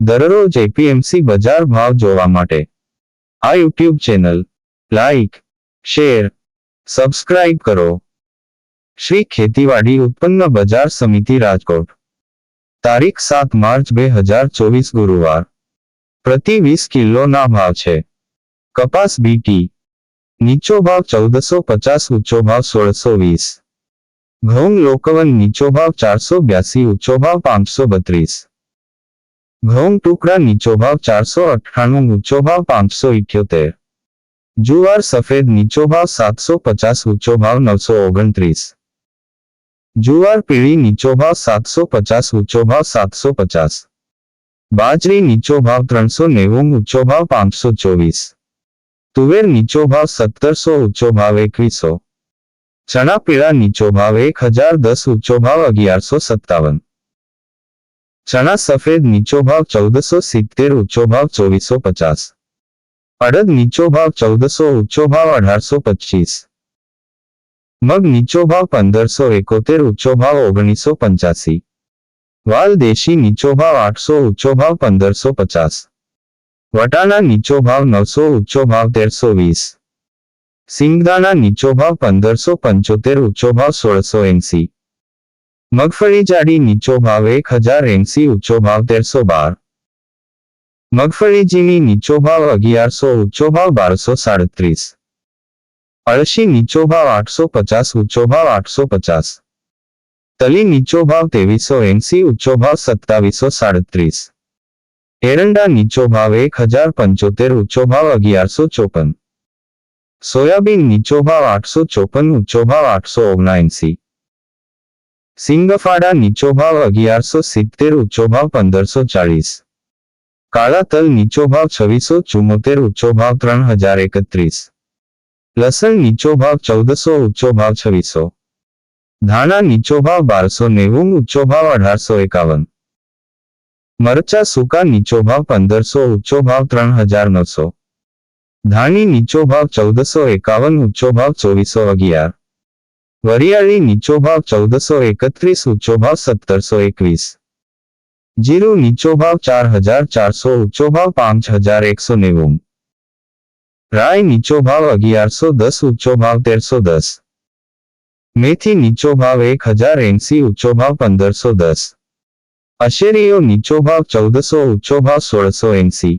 દરરોજ એપીએમસી બજાર ભાવ જોવા માટે. આ YouTube channel, like, share, subscribe કરો. શ્રી ખેતીવાડી ઉત્પન્ન બજાર સમિતિ રાજકોટ. તારીખ સાત માર્ચ બે હજાર ચોવીસ ગુરુવાર. પ્રતિ વીસ કિલોના ભાવ છે. કપાસ બીટી નીચો ભાવ ચૌદસો પચાસ, ઊંચો ભાવ સોળસો વીસ. ઘઉં લોકવન નીચો ભાવ ચારસો બ્યાસી, ઊંચો ભાવ પાંચસો બત્રીસ. ઘઉં ટુકડા નીચો ભાવ ચારસો અઠ્ઠાણું ઊંચો ભાવ પાંચસો ઇઠ્યોતેર જુવાર સફેદ નીચો ભાવ સાતસો પચાસ ઊંચો ભાવ નવસો ઓગણત્રીસ જુવાર પીળી નીચો ભાવ સાતસો પચાસ ઊંચો ભાવ સાતસો પચાસ બાજરી નીચો ભાવ ત્રણસો નેવું ઊંચો ભાવ પાંચસો ચોવીસ તુવેર નીચો ભાવ સત્તરસો ઊંચો ભાવ એકવીસો ચણા પીળા નીચો ભાવ એક હજાર દસ ઊંચો ભાવ અગિયારસો સત્તાવન ચણા સફેદ નીચો ભાવ ચૌદસો સિત્તેર ઊંચો ભાવ ચોવીસો પચાસ. અડદ નીચો ભાવ ચૌદસો ઊંચો ભાવ અઢારસો પચીસ. મગ નીચો ભાવ પંદરસો એકોતેર ઊંચો ભાવ ઓગણીસો પંચ્યાસી. વાલ દેશી નીચો ભાવ આઠસો ઊંચો ભાવ પંદરસો પચાસ. વટાણા નીચો ભાવ નવસો ઊંચો ભાવ તેરસો વીસ. સિંગદાણા નીચો ભાવ પંદરસો પંચોતેર ઊંચો ભાવ સોળસો એંસી. મગફળી જાડી નીચો ભાવ એક હજાર એંસી ઊંચો ભાવ તેરસો બાર મગફળી ઝીણી નીચો ભાવ અગિયારસો ઊંચો ભાવ બારસો સાડત્રીસ અળશી નીચો ભાવ આઠસો પચાસ ઊંચો ભાવ આઠસો પચાસ તલી નીચો ભાવ ત્રેવીસો એંસી ઊંચો ભાવ સત્તાવીસો સાડત્રીસ એરંડા નીચો ભાવ એક હજાર પંચોતેર ઊંચો ભાવ અગિયારસો ચોપન સોયાબીન નીચો ભાવ આઠસો ચોપન ઊંચો ભાવ આઠસો ઓગણએંસી સિંગફાડા નીચો ભાવ અગિયારસો સિત્તેર ઊંચો ભાવ પંદરસો ચાળીસ. કાળા તલ નીચો ભાવ છવ્વીસો ચુમ્મોતેર ઊંચો ભાવ ત્રણ હજાર એકત્રીસ. લસણ નીચો ભાવ ચૌદસો ઊંચો ભાવ છવ્વીસો. ધાણા નીચો ભાવ બારસો નેવું ઊંચો ભાવ અઢારસો એકાવન. મરચા સૂકા નીચો ભાવ પંદરસો ઊંચો ભાવ ત્રણ હજાર નવસો. ધાણી નીચો ભાવ ચૌદસો એકાવન ઊંચો ભાવ ચોવીસો અગિયાર. વરિયાળી નીચો ભાવ ચૌદસો એકત્રીસ ઊંચો ભાવ સત્તરસો એકવીસ જીરું નીચો ભાવ ચાર હજાર ચારસો ઊંચો ભાવ પાંચ હજાર એકસો નેવું રાય નીચો ભાવ અગિયારસો દસ ઊંચો ભાવ તેરસો દસ મેથી નીચો ભાવ એક હજાર એંસી ઊંચો ભાવ પંદરસો દસ અશેરીઓ નીચો ભાવ ચૌદસો ઊંચો ભાવ સોળસો એંસી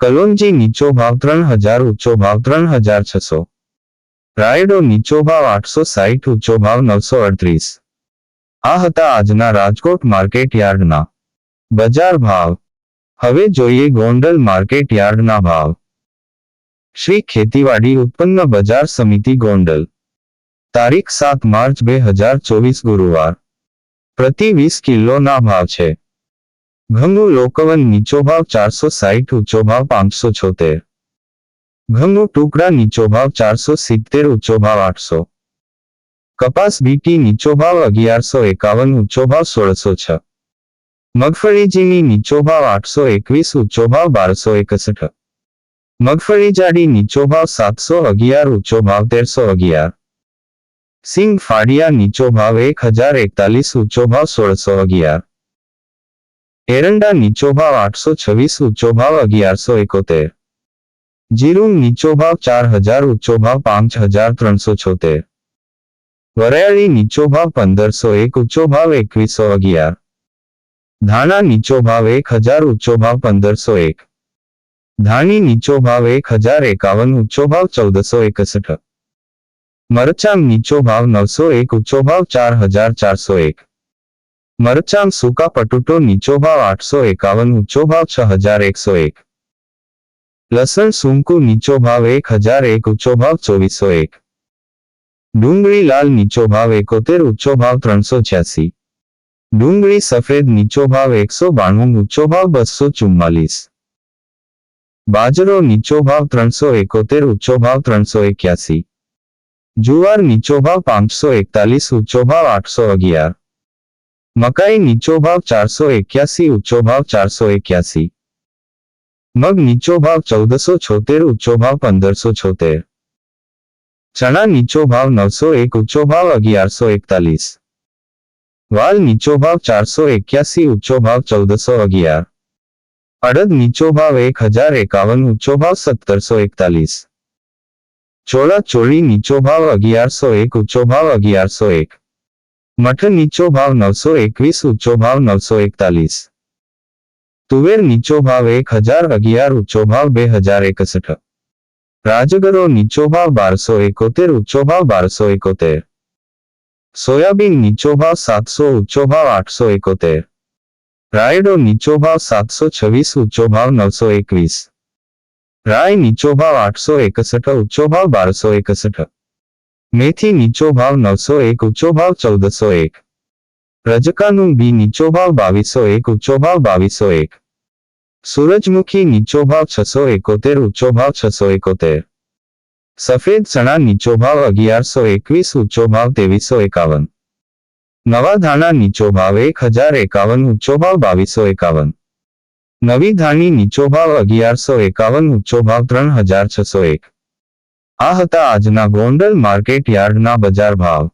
કલોંજી નીચો ભાવ ત્રણ હજાર ઊંચો ભાવ ત્રણ હજાર છસો રાયડો નીચો ભાવ આઠસો સાહીઠ, ઊંચો ભાવ નવસો અડત્રીસ. આ હતા આજના રાજકોટ માર્કેટ યાર્ડના બજાર ભાવ. હવે જોઈએ ગોંડલ માર્કેટ યાર્ડના ભાવ. શ્રી ખેતીવાડી ઉત્પન્ન બજાર સમિતિ ગોંડલ. તારીખ સાત માર્ચ બે હજાર ચોવીસ ગુરુવાર. પ્રતિ વીસ કિલોના ભાવ છે. ઘઉંનું લોકવન નીચો ભાવ ચારસો સાહીઠ, ઊંચો ભાવ પાંચસો છોતેર. ઘઉંનું ટુકડા નીચો ભાવ ચારસો સિત્તેર, ઊંચો ભાવ આઠસો. કપાસ બીટી નીચો ભાવ અગિયારસો એકાવન, ઊંચો ભાવ સોળસો છ. મગફળીજીની નીચો ભાવ આઠસો એકવીસ, ઊંચો ભાવ બારસો એકસઠ. મગફળી જાડી નીચો ભાવ સાતસો અગિયાર, ઊંચો ભાવ તેરસો અગિયાર. સિંગ ફાડિયા નીચો ભાવ એક હજાર એકતાલીસ, ઊંચો ભાવ સોળસો અગિયાર. એરંડા નીચો ભાવ આઠસો છવ્વીસ, ઊંચો ભાવ અગિયારસો એકોતેર. જીરું નીચો ભાવ ચાર હજાર ઊંચો ભાવ પાંચ હજાર ત્રણસો છોતેર વરિયાળી નીચો ભાવ પંદરસો એક ઊંચો ભાવ એકવીસો અગિયાર ધાણા નીચો ભાવ એક હજાર ઊંચો ભાવ પંદરસો એક ધાણી નીચો ભાવ એક હજાર એકાવન ઊંચો ભાવ ચૌદસો એકસઠ મરચાં નીચો ભાવ નવસો એક ઊંચો ભાવ ચાર હજાર ચારસો એક મરચાં સૂકા પટુટો નીચો ભાવ આઠસો એકાવન ઊંચો ભાવ છ હજાર એકસો એક લસણ સૂંકુ નીચો ભાવ એક હજાર એક ઊંચો ભાવ ચોવીસો એક ડુંગળી લાલ નીચો ભાવ એકોતેર ઊંચો ભાવ ત્રણસો છ્યાસી ડુંગળી સફેદ નીચો ભાવ એકસો બાણું ઊંચો ભાવ બસો ચુમ્માલીસ બાજરો નીચો ભાવ ત્રણસો એકોતેર ઊંચો ભાવ ત્રણસો એક્યાસી જુવાર નીચો ભાવ પાંચસો એકતાલીસ ઊંચો ભાવ આઠસો અગિયાર મકાઈ નીચો ભાવ ચારસો એક્યાસી ઊંચો ભાવ ચારસો એક્યાસી મગ નીચો ભાવ ચૌદસો છોતેર ઊંચો ભાવ પંદરસો છોતેર ચણા નીચો ભાવ નવસો એક ઊંચો ભાવ અગિયારસો એકતાલીસ વાલ નીચો ભાવ ચારસો એક્યાસી ઊંચો ભાવ ચૌદસો અગિયાર અડદ નીચો ભાવ એક હજાર એકાવન ઊંચો ભાવ સત્તરસો એકતાલીસ ચોળા ચોળી નીચો ભાવ અગિયારસો એક ઊંચો ભાવ અગિયારસો એક મઠ નીચો ભાવ નવસો એકવીસ ઊંચો ભાવ નવસો એકતાલીસ તુવેર નીચો ભાવ એક હજાર અગિયાર ઊંચો ભાવ બે હજાર એકસઠ. રાજગરો નીચો ભાવ બારસો એકોતેર, ઊંચો ભાવ બારસો એકોતેર. સોયાબીન નીચો ભાવ સાતસો, ઊંચો ભાવ આઠસો એકોતેર. રાયડો નીચો ભાવ સાતસો છવ્વીસ, ઊંચો ભાવ નવસો એકવીસ. રાય નીચો ભાવ આઠસો એકસઠ, ઊંચો ભાવ બારસો એકસઠ. મેથી નીચો ભાવ નવસો એક, ઊંચો ભાવ ચૌદસો એક. રજકાનું બી નીચો ભાવ બાવીસો એક ઊંચો ભાવ બાવીસો એક. સૂરજમુખી નીચો ભાવ છસો એકોતેર ઊંચો ભાવ છસો એકોતેર. સફેદ ચણા નીચો ભાવ અગિયારસો એકવીસ ઊંચો ભાવ ત્રેવીસો એકાવન. નવા ધાણા નીચો ભાવ એક હજાર એકાવન ઊંચો ભાવ બાવીસો એકાવન. નવી ધાણી નીચો ભાવ અગિયારસો એકાવન ઊંચો ભાવ ત્રણ હજાર છસો એક. આ હતા આજના ગોંડલ માર્કેટ યાર્ડના બજાર ભાવ.